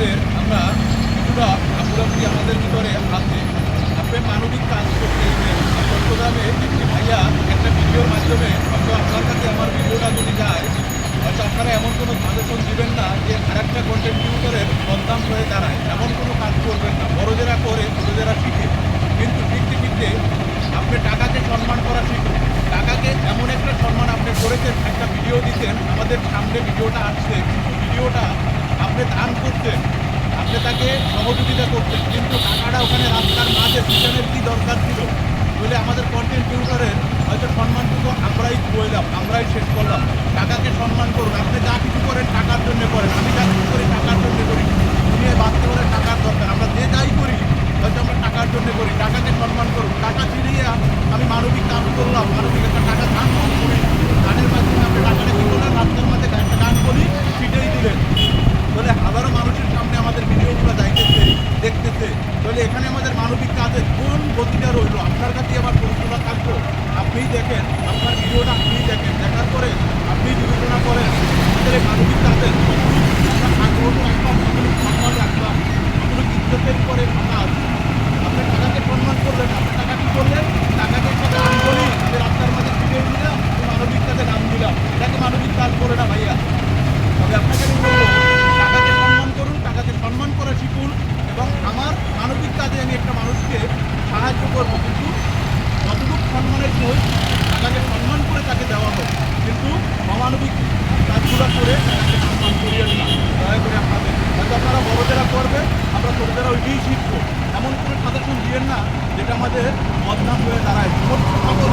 আমাদের, আমরা কিছুটা আপুরাপুরি আমাদের ভিতরে আছে। আপনি মানবিক কাজ করতে চট্টগ্রামে একটি ভাইয়া একটা ভিডিওর মাধ্যমে হয়তো আপনার কাছে আমার ভিডিওটা যদি যায়, হয়তো আপনারা এমন কোনো সাজেশন দিবেন না যে আর একটা কন্টেন্ট বদনাম হয়ে দাঁড়ায়। এমন কোনো কাজ করবেন না। বড় যারা করে, ছোটো যারা শিখে। কিন্তু শিখতে শিখতে আপনি টাকাকে সম্মান করা শিখুন। টাকাকে এমন একটা সম্মান আপনি করেছেন, একটা ভিডিও দিতেন আমাদের সামনে ভিডিওটা আসছে। ভিডিওটা আপনি দান করতেন আপনি তাকে সহযোগিতা করতেন কিন্তু টাকাটা ওখানে রাস্তার মাঝে পিছনের কি দরকার ছিল? বলে আমাদের কন্টেন্ট হয়তো সম্মানটুকু আমরাই বইলাম আমরাই শেষ করলাম। টাকাকে সম্মান করুন, আপনি যা কিছু করেন টাকার জন্য করেন, আমি যা কিছু করি টাকার জন্য করি। দুনিয়ায় বাঁচতে হলে টাকার দরকার, আমরা যে যাই করি, হয়তো আমরা টাকার জন্য করি। টাকাকে সম্মান করুন টাকা ফিরিয়ে আমি মানবিক কাজ করলাম, মানবিক একটা টাকা দান করি দানের মাধ্যমে আপনি টাকাটা কি করলেন রাস্তার মাঝে একটা দান করি ফিটেই দিলেন বলে হাজারো মানুষের সামনে আমাদের ভিডিওগুলো যাইতেছে দেখতেছে। তাহলে এখানে আমাদের মানবিক কাজের কোন গতিটা রইল? আপনার কাছে আমার প্রশ্নটা থাকব আপনিই দেখেন, আপনার ভিডিওটা আপনিই দেখেন। দেখার পরে আপনি বিবেচনা করেন আমাদের এই মানবিক কাজের আমরা আগ্রহ রাখলাম কতটুকু সম্মান রাখলাম কতটুকু ইজ্জতের পরে কাজ আপনি টাকাকে সম্মান করলেন আপনি টাকা কি করলেন টাকাকে একটা দাম বলি যে রাস্তার মাঝে ভিডিও দিলাম মানবিক কাজে নাম দিলাম এটাকে মানবিক কাজ করে না ভাইয়া তবে আপনাকে আমি বলব টাকাকে সম্মান করুন টাকাকে সম্মান করা শিখুন এবং আমার মানবিক কাজে আমি একটা মানুষকে সাহায্য করব, কিন্তু যতটুকু সম্মানের সহিত তাকে সম্মান করে তাকে দেওয়া হোক, কিন্তু অমানবিক কাজগুলো করে তাকে সম্মান করিয়েন না। দয়া করে আপনাদের, হয়তো আপনারা বড়দেরা করবে, আমরা ছোটদেরা ওইটাই শিখব। এমন কোনো সাজেশন দিয়েন না, যেটা আমাদের বদনাম হয়ে দাঁড়ায়। সকল